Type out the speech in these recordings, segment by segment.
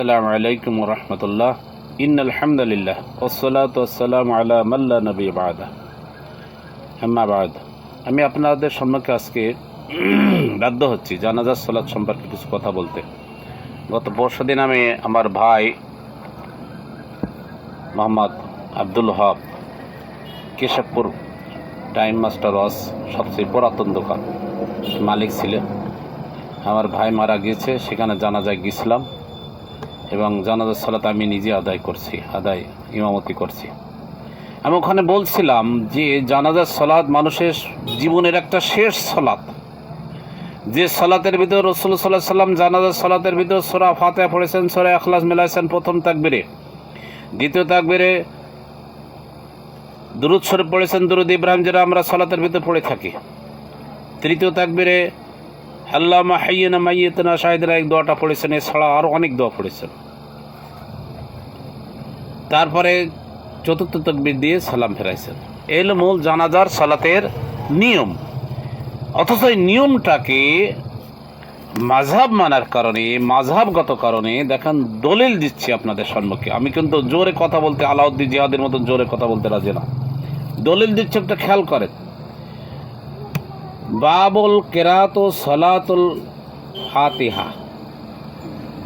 আসসালামু আলাইকুম রহমতুল্লাহ। ইন আলহামদুলিল্লাহ ওসলাত ওসালাম আলা মাল্লা নবী বাদা। হেম্মাবাদ আমি আপনাদের সম্মুখে আজকে বাধ্য হচ্ছি জানাজার সলাৎ সম্পর্কে কিছু কথা বলতে। গত পরশু দিন আমি আমার ভাই Mohammad Abdul Haque Keshabpur time master was সবচেয়ে পুরাতন দোকান। মালিক ছিলেন। আমার ভাই মারা গিয়েছে, সেখানে জানাজায় গিয়েছিলাম। এবং জানাজার সালাত আমি নিজে আদায় করছি, আদায়, ইমামতি করছি। আমি ওখানে বলছিলাম যে জানাজার সালাত মানুষের জীবনের একটা শেষ সালাত। যে সালাতের ভিতর রসুল সাল্লাহ সাল্লাম জানাজার সালাতের ভিতর সোরা ফাতে পড়েছেন, সোরা আখলাস মিলাইছেন প্রথম তাকবিরে। দ্বিতীয় তাকবিরে দুরুদ শরীফ পড়েছেন, দুরুদ ইব্রাহিম যেটা আমরা সালাতের ভিতর পড়ে থাকি। তৃতীয় তাকবিরে আল্লাহ মাহাইনা মাইয়েতনা শাহিদরা এক দোয়াটা পড়েছেন, এছাড়া আরও অনেক দোয়া পড়েছেন। তারপরে চতুর্থ তকবির দিয়ে সালাম ফেরাইছেন। এই হলো মূল জানাজার সালাতের নিয়ম। অথচ এই নিয়মটাকে মাঝহাব মানার কারণে মাঝহাবগত কারণে দেখেন দলিল দিচ্ছি আপনাদের সম্মুখে। আমি কিন্তু জোরে কথা বলতে, আলাউদ্দিন জিহাদের মতন জোরে কথা বলতে রাজি না। দলিল দিচ্ছে, একটা খেয়াল করেন। বাবুল কেরাত সলাতুল ফাতিহা।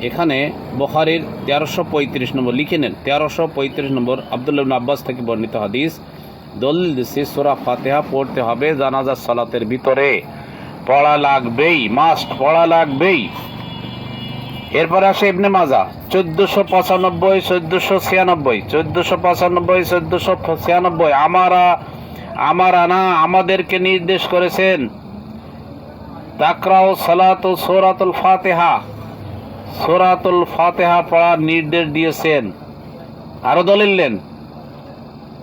এখানে বখারির তেরোশো পঁয়ত্রিশ নম্বর, লিখে নেন, তেরোশো পঁয়ত্রিশ নম্বর আবদুল্লাহ আব্বাস থেকে বর্ণিত হাদিস। দলিল দিচ্ছে সোরা ফাতেহা পড়তে হবে জানাজার সালাতের ভিতরে। পড়া লাগবেই মাস্ট পড়া লাগবেই। এরপরে আসে ইবনে মাজা, চোদ্দশো পঁচানব্বই, চোদ্দশো ছিয়ানব্বই, চোদ্দশো পঁচানব্বই, চোদ্দশো ছিয়ানব্বই। আমারা, আমার আনা আমাদেরকে নির্দেশ করেছেন তাকরাও সালাত ও সোরাতুল ফাতেহা। সোরাতুল ফাতেহা পড়ার নির্দেশ দিয়েছেন। আরও দলিল নেন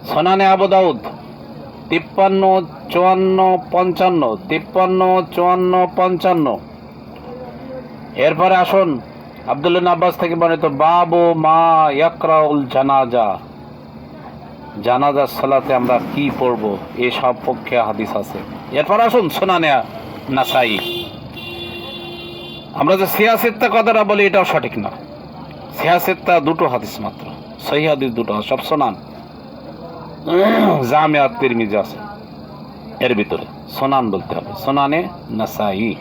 সোনানে আবু দাউদ, তিপ্পান্ন, চুয়ান্ন, পঞ্চান্ন, তিপ্পান্ন, চুয়ান্ন, পঞ্চান্ন। এরপরে আসুন আবদুল্লাহ আব্বাস থেকে বর্ণিত বাবু মা ইয়াকরাউল জানাজা। জানাজার সালাতে আমরা কি পড়ব? এসব পক্ষে হাদিস আছে। এরপর আসুন শোনানে নাসাই। আমরা যে সিয়াসেত্তা কথাটা বলি, এটাও সঠিক না। সিয়াসেত্তা দুটো হাদিস মাত্র। সহি হাদিস দুটো সব শোনান জামিয়াত তিরমিজি আছে, এর ভিতরে। সোনান বলতে হবে। সোনানে নাসাই।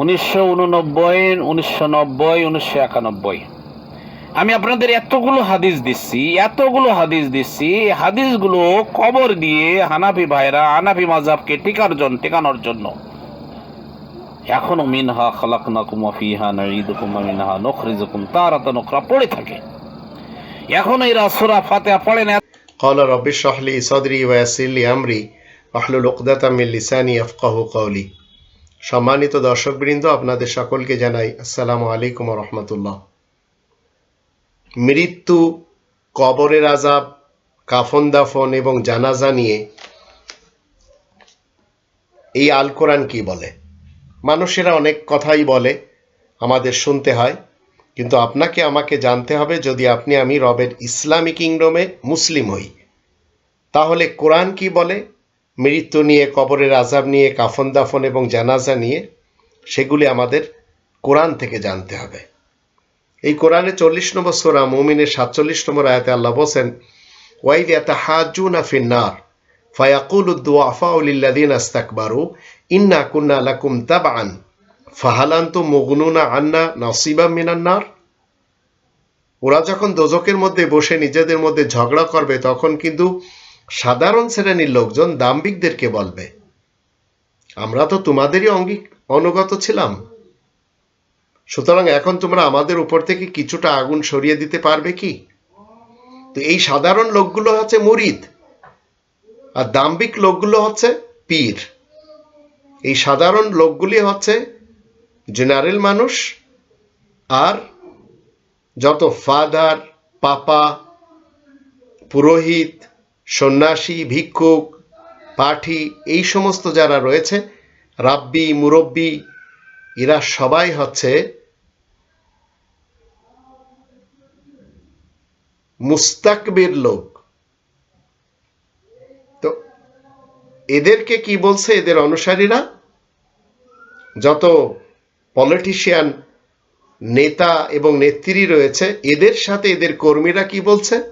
উনিশশো উননব্বই, উনিশশো নব্বই, উনিশশো একানব্বই। আমি আপনাদের এতগুলো হাদিস দিচ্ছি, এতগুলো হাদিস দিচ্ছি হাদিসগুলো কবর দিয়ে হানাফি ভাইরা, হানাফি মাজাবকে টিকার জন্য টিকানোর জন্য এখনো মিনহা খালাকনাকুম ফিহা নাঈদুকুম ওয়া মিনহা নুখরিজুকুম তারাতান উখরা পড়ে থাকে এখন এরা সূরা ফাতিহা পড়ে না قال رب اشرح لي صدري ويسر لي امري واحلل عقدة من لساني يفقهوا قولي সম্মানিত দর্শকবৃন্দ আপনাদের সকলকে জানাই আসসালামু আলাইকুম রহমতুল্লাহ মৃত্যু কবরের আজাব কাফন দাফন এবং জানাজা নিয়ে এই আল কোরআন কি বলে মানুষেরা অনেক কথাই বলে, আমাদের শুনতে হয়। কিন্তু আপনাকে আমাকে জানতে হবে, যদি আপনি আমি রবের ইসলামী কিংডমে মুসলিম হই, তাহলে কোরআন কি বলে? মৃত্যু নিয়ে, কবরের আজাব নিয়ে, কাফন দাফন এবং জানাজা নিয়ে, সেগুলি আমাদের কোরআন থেকে জানতে হবে। এই কোরআনে চল্লিশ নম্বর সোরা মুমিনের সাতচল্লিশ নম্বর আয়াতে আল্লাহ বলছেন ওয়াইদ এত ইয়াতাহাজুনা ফিন্নার ফায়াকুল উদ্দুআফাউ লিল্লাযিনা ইস্তাকবারু ইন্না কুন্না লাকুম তাবআন ফাহালান্তু মুগনুনা আন্না নাসিবা মিনান নার ওরা যখন দোজকের মধ্যে বসে নিজেদের মধ্যে ঝগড়া করবে, তখন কিন্তু সাধারণ শ্রেণির লোকজন দাম্ভিকদেরকে বলবে, আমরা তো তোমাদেরই অঙ্গী, অনুগত ছিলাম। সুতরাং এখন তোমরা আমাদের উপর থেকে কিছুটা আগুন সরিয়ে দিতে পারবে কি? তো এই সাধারণ লোকগুলো হচ্ছে মুরিদ, আর দাম্ভিক লোকগুলো হচ্ছে পীর। এই সাধারণ লোকগুলি হচ্ছে জেনারেল মানুষ আর যত ফাদার, পাপা, পুরোহিত, সন্ন্যাসী, ভিক্ষুক, পাঠি, এই সমস্ত যারা রয়েছে, রাব্বি, মুরব্বি, এরা সবাই হচ্ছে মুস্তাকবির লোক। তো এদেরকে কি বলছে? এদের অনুসারীরা যত পলিটিশিয়ান নেতা এবং নেত্রী রয়েছে, এদের সাথে এদের কর্মীরা কি বলছে?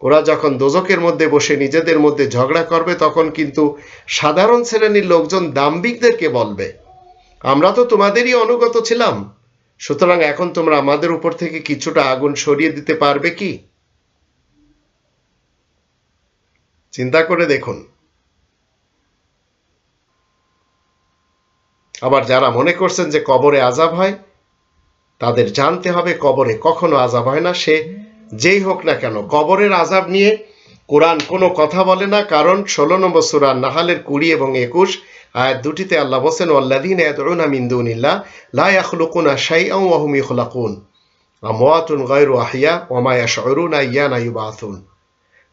ওরা যখন দোজকের মধ্যে বসে নিজেদের মধ্যে ঝগড়া করবে, তখন কিন্তু সাধারণ শ্রেণির লোকজন দাম্ভিকদেরকে বলবে, আমরা তো তোমাদেরই অনুগত ছিলাম, সুতরাং এখন তোমরা আমাদের উপর থেকে কিছুটা আগুন সরিয়ে দিতে পারবে কি? চিন্তা করে দেখুন আবার যারা মনে করছেন যে কবরে আজাব হয়, তাদের জানতে হবে কবরে কখনো আজাব হয় না। সে যেই হোক না কেন, কবরের আজাব নিয়ে কোরআন কোনো কথা বলে না, কারণ ষোলো নম্বর সুরান নাহালের কুড়ি এবং একুশ আয়াত দুটিতে আল্লাহ বসেন আল্লাদিন ইয়াদউনা মিন দুনিল্লাহ, লা ইয়াখলুকুনা শাইআন ওয়া হুম আমওয়াতুন গায়রু আহিয়া ওয়া মা ইয়াশউরুনা আইয়ানা ইউবাসুন।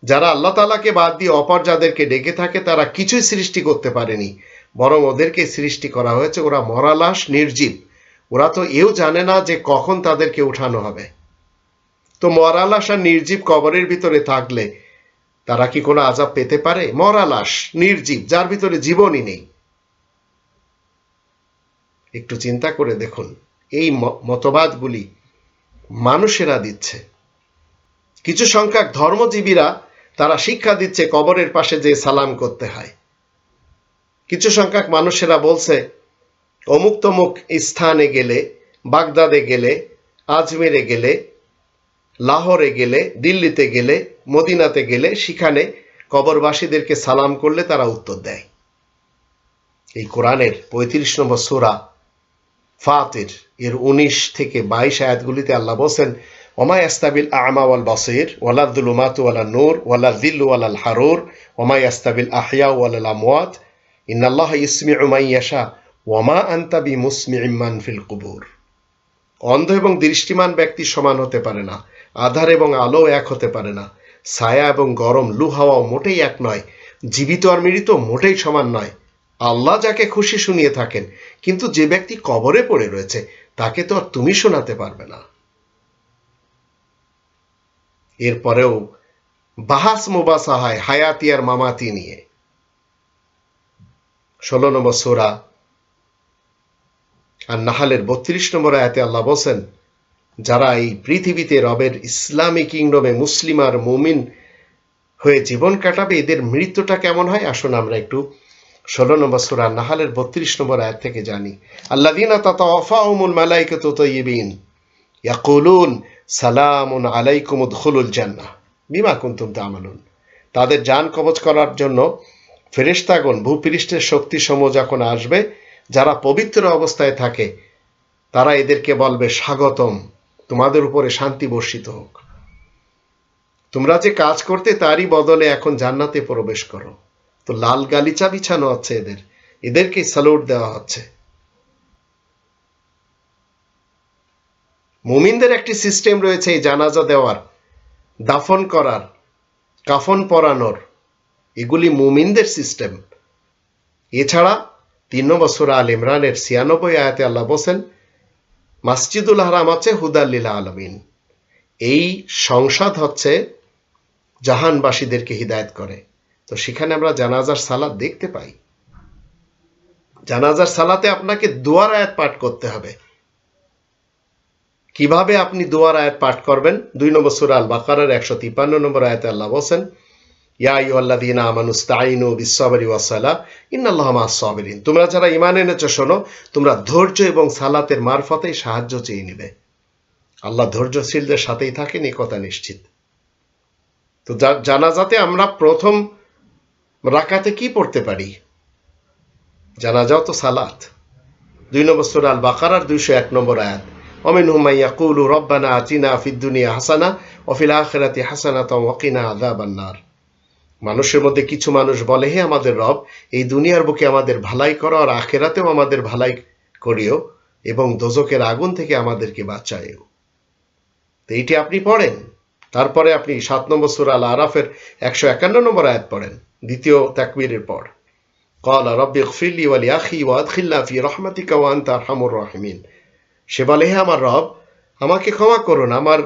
যারা আল্লাহ তাআলাকে বাদ দিয়ে অপর যাদেরকে ডেকে থাকে, তারা কিছুই সৃষ্টি করতে পারেনি। বরং ওদেরকে সৃষ্টি করা হয়েছে। ওরা মরা লাশ নির্জীব। ওরা তো এও জানে না যে কখন তাদেরকে উঠানো হবে। তো মরা লাশ আর নির্জীব কবরের ভিতরে থাকলে তারা কি কোনো আজাব পেতে পারে? মরা লাশ নির্জীব, যার ভিতরে জীবনই নেই। একটু চিন্তা করে দেখুন। এই মতবাদগুলি মানুষেরা দিচ্ছে। কিছু সংখ্যক ধর্মজীবীরা তারা শিক্ষা দিচ্ছে কবরের পাশে যে সালাম করতে হয়। কিছু সংখ্যক মানুষেরা বলছে, অমুক তমুক স্থানে গেলে, বাগদাদে গেলে, আজমেরে গেলে, লাহোরে গেলে, দিল্লিতে গেলে, মদিনাতে গেলে, সেখানে কবরবাসীদেরকে সালাম করলে তারা উত্তর দেয়। এই কোরআনের পঁয়ত্রিশ নম্বর সোরা ফাতির, এর উনিশ থেকে বাইশ আয়াতগুলিতে আল্লাহ বলছেন, ওমা ইয়াস্তাবিল আমা ওয়াল বাসির ওয়ালা দুলুমাতু ওয়ালা নূর ওয়ালা দিল্লু ওয়ালাল হারুর, ওমা ইয়াস্তাবিল আহিয়া ওয়ালাল আমওয়াত অন্ধ এবং দৃষ্টিমান ব্যক্তি সমান হতে পারে না, আধার এবং আলো এক হতে পারে না, ছায়া এবং গরম, লু, হাওয়াও মোটেই এক নয়, জীবিত আর মৃত মোটেই সমান নয়। আল্লাহ যাকে খুশি শুনিয়ে থাকেন, কিন্তু যে ব্যক্তি কবরে পড়ে রয়েছে, তাকে তো আর তুমি শোনাতে পারবে না। এরপরেও বাহাস মুবাসা হয় হায়াতি আর মামাতি নিয়ে। ষোলো নম্বর সোরা আর নাহালের বত্রিশ নম্বর আয়াতে আল্লাহ বলছেন, যারা এই পৃথিবীতে রবের ইসলামী কিংডমে মুসলিম আর মুমিন হয়ে জীবন কাটাবে, এদের মৃত্যুটা কেমন হয়? আসুন আমরা একটু ষোলো নম্বর সুরা নাহালের বত্রিশ নম্বর আয়াত থেকে জানি। আল্লাদিনা তাতাওয়াফাহুমুল মালাইকাতু তাইয়িবিন ইয়াকুলুন, সালামুন আলাইকুম উদখুলুল জান্নাহ। বিমা কুনতুম তা'মালুন। তাদের যান কবজ করার জন্য ফেরেশতাগণ, ভূপৃষ্ঠের শক্তি সমূহ যখন আসবে, যারা পবিত্র অবস্থায় থাকে, তারা এদেরকে বলবে, স্বাগতম, তোমাদের উপরে শান্তি বর্ষিত হোক। তোমরা যে কাজ করতে তারই বদলে এখন জান্নাতে প্রবেশ করো। তো লাল গালিচা বিছানো হচ্ছে এদের। এদেরকে স্যালুট দেওয়া হচ্ছে। মুমিনদের একটি সিস্টেম রয়েছে এই জানাজা দেওয়ার। দাফন করার, কাফন পরানোর। এগুলি মুমিনদের সিস্টেম। এছাড়া তিন নম্বর সুরা আল ইমরানের ছিয়ানব্বই আয়াতে আল্লাহ বসেন মাসজিদুল হারাম আছে হুদাল্লিল আলমিন। এই সংসদ হচ্ছে জাহানবাসীদেরকে হিদায়ত করে। তো সেখানে আমরা জানাজার সালাদ দেখতে পাই। জানাজার সালাতে আপনাকে দুয়ার আয়াত পাঠ করতে হবে। কীভাবে আপনি দুয়ার আয়াত পাঠ করবেন? দুই নম্বর সুরা আল বাকারের একশো তিপ্পান্ন নম্বর আয়াতে আল্লাহ বলছেন তোমরা যারা ইমান এনেছো, শোনো, তোমরা ধৈর্য এবং সালাতের মারফতে সাহায্য চেয়ে নিবে। আল্লাহ ধৈর্যশীলদের সাথেই থাকেন, এই কথা নিশ্চিত। তো জানাজাতে আমরা প্রথম রাকাতে কি পড়তে পারি? জানা যাও তো সালাত। দুই নম্বর সুরা আল বাকারার দুইশো এক নম্বর আয়াত অমিন হুমাইয়া কুলু রব্বানা আচিনা ফিদ্দুনিয়া হাসানা অফিল আখেরাতি হাসানা তো ওয়াকিনা আদা বান্নার মানুষের মধ্যে কিছু মানুষ বলে হে আমাদের রব এই দুনিয়ার বুকে আমাদের ভালাই করো আর আখেরাতেও আমাদের ভালাই করিও এবং দোজকের আগুন থেকে আমাদেরকে বাঁচায়ও তো এইটি আপনি পড়েন তারপরে আপনি সাত নম্বর সুরা আল আরাফের একশো একান্ন নম্বর আয়াত পড়েন দ্বিতীয় তাকবীরের পর قال رب اغفر لي ولأخي وأدخلنا في رحمتك وأنت أرحم الراحمين সে বলে হে আমার রব আমাকে ক্ষমা করুন আমার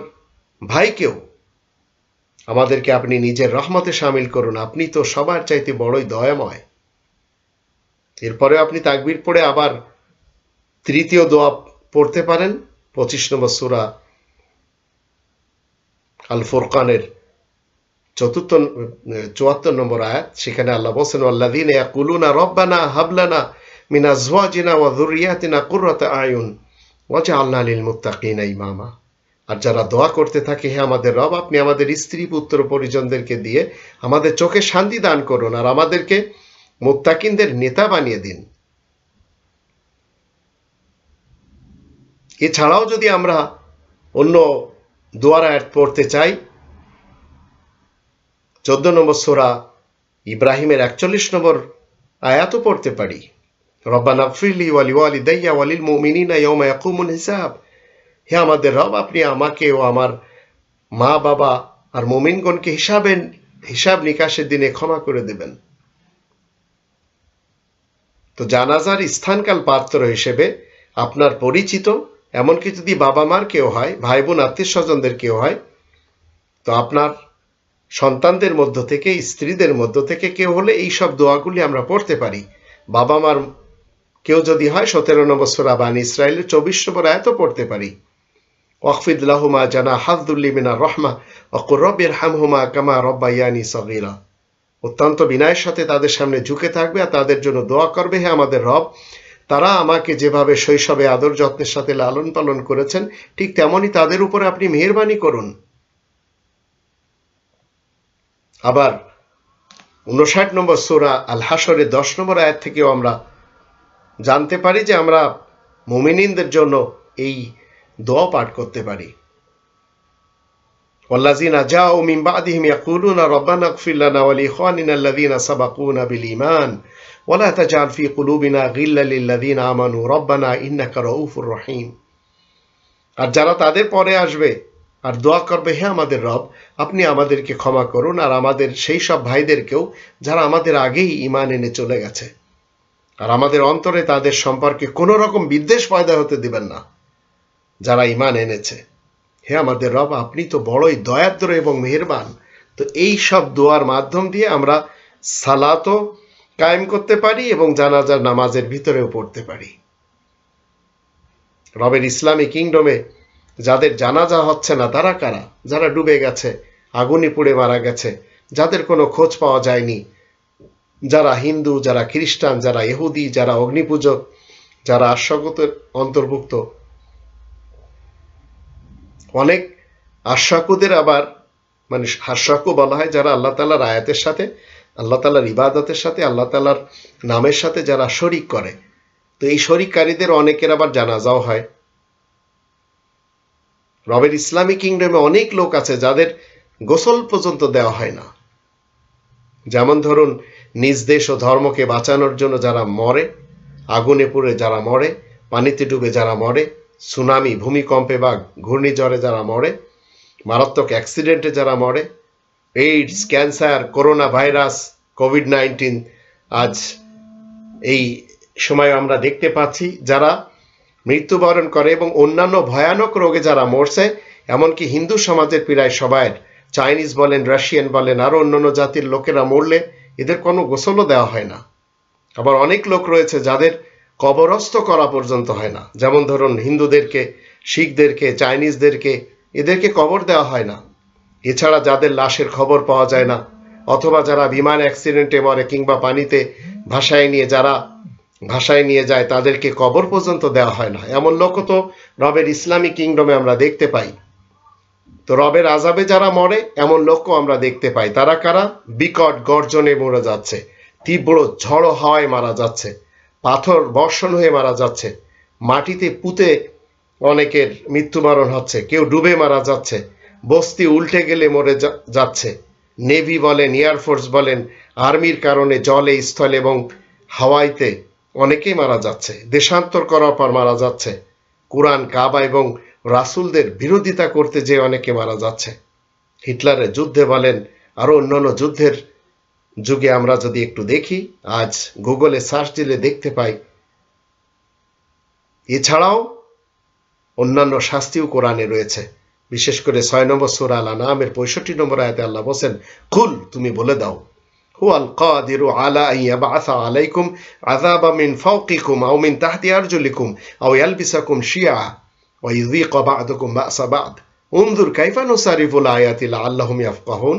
ভাইকেও আমাদেরকে আপনি নিজের রহমতে সামিল করুন। আপনি তো সবার চাইতে বড়ই দয়াময়। এরপরে আপনি তাকবির পড়ে আবার তৃতীয় দোয়া পড়তে পারেন। পঁচিশ নম্বর সুরা আল ফুরকানের চতুর্থ, চুয়াত্তর নম্বর আয়াত। সেখানে আল্লাহ বলছেন আল্লাদিন ইয়াকুলুনা রব্বানা হাবলানা মিন আজওয়াজিনা ওয়া যুররিয়াতিনা কুররাতা আয়ুন ওয়াজআলনা লিল মুত্তাকিনা ইমামা। আর যারা দোয়া করতে থাকে, হে আমাদের রব, আপনি আমাদের স্ত্রী, পুত্র, পরিজনদেরকে দিয়ে আমাদের চোখে শান্তি দান করুন আর আমাদেরকে মুত্তাকিনদের নেতা বানিয়ে দিন। এছাড়াও যদি আমরা অন্য দোয়ার আয়াত পড়তে চাই, চোদ্দ নম্বর সোরা ইব্রাহিমের একচল্লিশ নম্বর আয়াতও পড়তে পারি। রব্বানা ফিরলি ওয়ালি ওয়ালি দাইয়া ওয়ালিল মুমিনিনা ইয়াউমা ইয়াকুমুল হিসাব। হে আমাদের রব, আপনি আমাকে ও আমার মা, বাবা আর মোমিনগণকে হিসাবে, হিসাব নিকাশের দিনে ক্ষমা করে দেবেন। তো জানাজার স্থানকাল পাত্র হিসেবে আপনার পরিচিত, এমনকি যদি বাবা মার কেউ হয় ভাই বোন আত্মীয় স্বজনদের কেউ হয়, তো আপনার সন্তানদের মধ্য থেকে, স্ত্রীদের মধ্য থেকে কেউ হলে এই সব দোয়াগুলি আমরা পড়তে পারি। বাবা মার কেউ যদি হয়, সতেরো নম্বর সোরা বান ইসরায়েলের চব্বিশ নম্বর আয়ত পড়তে পারি। ওয়াকফিদ লাহুমা জানা হাফদুল্লি মিনা রহমা অকুর রব্বের হামহুমা কামা রব্বাইয়ানি সগিরা অত্যন্ত বিনয়ের সাথে তাদের সামনে ঝুঁকে থাকবে আর তাদের জন্য দোয়া করবে, হে আমাদের রব, তারা আমাকে যেভাবে শৈশবে আদর যত্নের সাথে লালন পালন করেছেন, ঠিক তেমনই তাদের উপরে আপনি মেহরবানি করুন। আবার উনষাট নম্বর সোরা আল হাসরের দশ নম্বর আয়াত থেকেও আমরা জানতে পারি যে আমরা মুমিনিনদের জন্য এই দোয়া পাঠ করতে পারি والذين جاءوا من بعدهم يقولون ربنا اغفر لنا ولإخواننا الذين سبقونا بالإيمان ولا تجعل في قلوبنا غلا للذين آمنوا ربنا إنك رؤوف رحيم আর যারা তাদের পরে আসবে আর দোয়া করবে হে আমাদের রব আপনি আমাদেরকে ক্ষমা করুন আর আমাদের সেই সব ভাইদেরকেও যারা আমাদের আগেই ইমান এনে চলে গেছে আর আমাদের অন্তরে তাদের সম্পর্কে কোনো রকম বিদ্বেষ পয়দা হতে দিবেন না যারা ইমান এনেছে। হে আমাদের রব, আপনি তো বড়ই দয়াদ্র এবং মেহেরবান। তো এই সব দোয়ার মাধ্যম দিয়ে আমরা সালাতও কায়েম করতে পারি এবং জানাজার নামাজের ভিতরেও পড়তে পারি। রবের ইসলামী কিংডমে যাদের জানাজা হচ্ছে না, তারা কারা? যারা ডুবে গেছে, আগুনে পুড়ে মারা গেছে, যাদের কোনো খোঁজ পাওয়া যায়নি, যারা হিন্দু, যারা খ্রিস্টান, যারা ইহুদি, যারা অগ্নিপূজক, যারা আশ্বগতের অন্তর্ভুক্ত অনেক আশাকুদের আবার মানে হাস্যাকু বলা হয়, যারা আল্লাহ তালার আয়াতের সাথে, আল্লাহ তালার ইবাদতের সাথে, আল্লাহ তালার নামের সাথে যারা শরিক করে। তো এই শরিককারীদের অনেকের আবার জানাজাও হয়। রবের ইসলামী কিংডমে অনেক লোক আছে যাদের গোসল পর্যন্ত দেওয়া হয় না। যেমন ধরুন, নিজ দেশ ও ধর্মকে বাঁচানোর জন্য যারা মরে, আগুনে পুড়ে যারা মরে, পানিতে ডুবে যারা মরে সুনামি, ভূমিকম্পে বা ঘূর্ণিঝড়ে যারা মরে, মারাত্মক অ্যাক্সিডেন্টে যারা মরে AIDS cancer corona virus covid nineteen আজ এই সময় আমরা দেখতে পাচ্ছি যারা মৃত্যুবরণ করে এবং অন্যান্য ভয়ানক রোগে যারা মরছে, এমনকি হিন্দু সমাজের প্রায় সবাই, চাইনিজ বলেন, রাশিয়ান বলেন, আরও অন্যান্য জাতির লোকেরা মরলে এদের কোনো গোসলও দেওয়া হয় না। আবার অনেক লোক রয়েছে যাদের কবরস্থ করা পর্যন্ত হয় না। যেমন ধরুন, হিন্দুদেরকে, শিখদেরকে, চাইনিজদেরকে, এদেরকে কবর দেওয়া হয় না। এছাড়া যাদের লাশের খবর পাওয়া যায় না, অথবা যারা বিমান অ্যাক্সিডেন্টে মরে কিংবা পানিতে ভাসায় নিয়ে, যারা ভাসায় নিয়ে যায়, তাদেরকে কবর পর্যন্ত দেওয়া হয় না। এমন লোকও তো রবের ইসলামী কিংডমে আমরা দেখতে পাই। তো রবের আজাবে যারা মরে, এমন লোকও আমরা দেখতে পাই। তারা কারা? বিকট গর্জনে মরে যাচ্ছে, তীব্র ঝড়ো হাওয়ায় মারা যাচ্ছে। পাথর বর্ষণ হয়ে মারা যাচ্ছে। মাটিতে পুঁতে অনেকের মৃত্যুবরণ হচ্ছে। কেউ ডুবে মারা যাচ্ছে। বস্তি উল্টে গেলে মরে যাচ্ছে। নেভি বলেন এয়ারফোর্স বলেন, আর্মির কারণে জলে, স্থলে এবং হাওয়াইতে অনেকেই মারা যাচ্ছে। দেশান্তর করার পর মারা যাচ্ছে। কোরআন, কাবা এবং রাসুলদের বিরোধিতা করতে যে অনেকে মারা যাচ্ছে। হিটলারের যুদ্ধে বলেন আরও অন্যান্য যুদ্ধের যুগে আমরা যদি একটু দেখি আজ গুগলে সার্চ দিলে দেখতে পাই এছাড়াও অন্যান্য শাস্তিও কোরআনে রয়েছে বিশেষ করে ছয় নম্বর সুরা আল নামের পঁয়ষট্টি নম্বর আয়াতে আল্লাহ বলছেন কুল তুমি বলে দাও হুয়াল কাদিরু আলা আন ইয়াবআসা আলাইকুম আযাবা মিন ফাওকিকুম আও মিন তাহতি আরজুলিকুম আও ইয়ালবিসাকুম শিয়া ويذيق بعضكم بأس بعض انظر كيف نصرف الآيات لعلهم يفقهون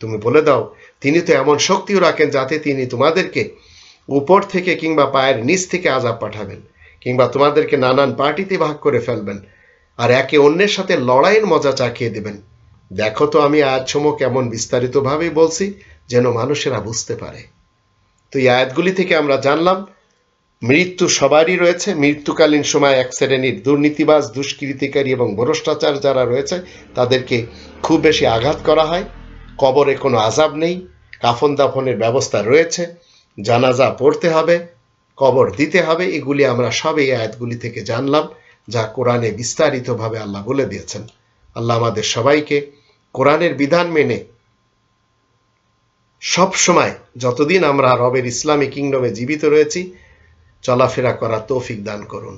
তুমি বলে দাও তিনি তো এমন শক্তিও রাখেন যাতে তিনি তোমাদেরকে উপর থেকে কিংবা পায়ের নিচ থেকে আজাব পাঠাবেন, কিংবা তোমাদেরকে নানান পার্টিতে ভাগ করে ফেলবেন আর একে অন্যের সাথে লড়াইয়ের মজা চাখিয়ে দেবেন। দেখো তো আমি আয়াতসমূহ কেমন বিস্তারিতভাবে বলছি যেন মানুষেরা বুঝতে পারে। তো এই আয়াতগুলি থেকে আমরা জানলাম, মৃত্যু সবারই রয়েছে। মৃত্যুকালীন সময় এক শ্রেণির দুর্নীতিবাজ, দুষ্কৃতিকারী এবং ভ্রষ্টাচার যারা রয়েছে, তাদেরকে খুব বেশি আঘাত করা হয়। কবরে কোনো আজাব নেই, কাফন দাফনের ব্যবস্থা রয়েছে, জানাজা পড়তে হবে, কবর দিতে হবে, এগুলি আমরা সব এই আয়াতগুলি থেকে জানলাম, যা কোরআনে বিস্তারিতভাবে আল্লাহ বলে দিয়েছেন। আল্লাহ আমাদের সবাইকে কোরআনের বিধান মেনে সব সময় যতদিন আমরা রবের ইসলামী কিংডমে জীবিত রয়েছি, চলাফেরা করা তৌফিক দান করুন।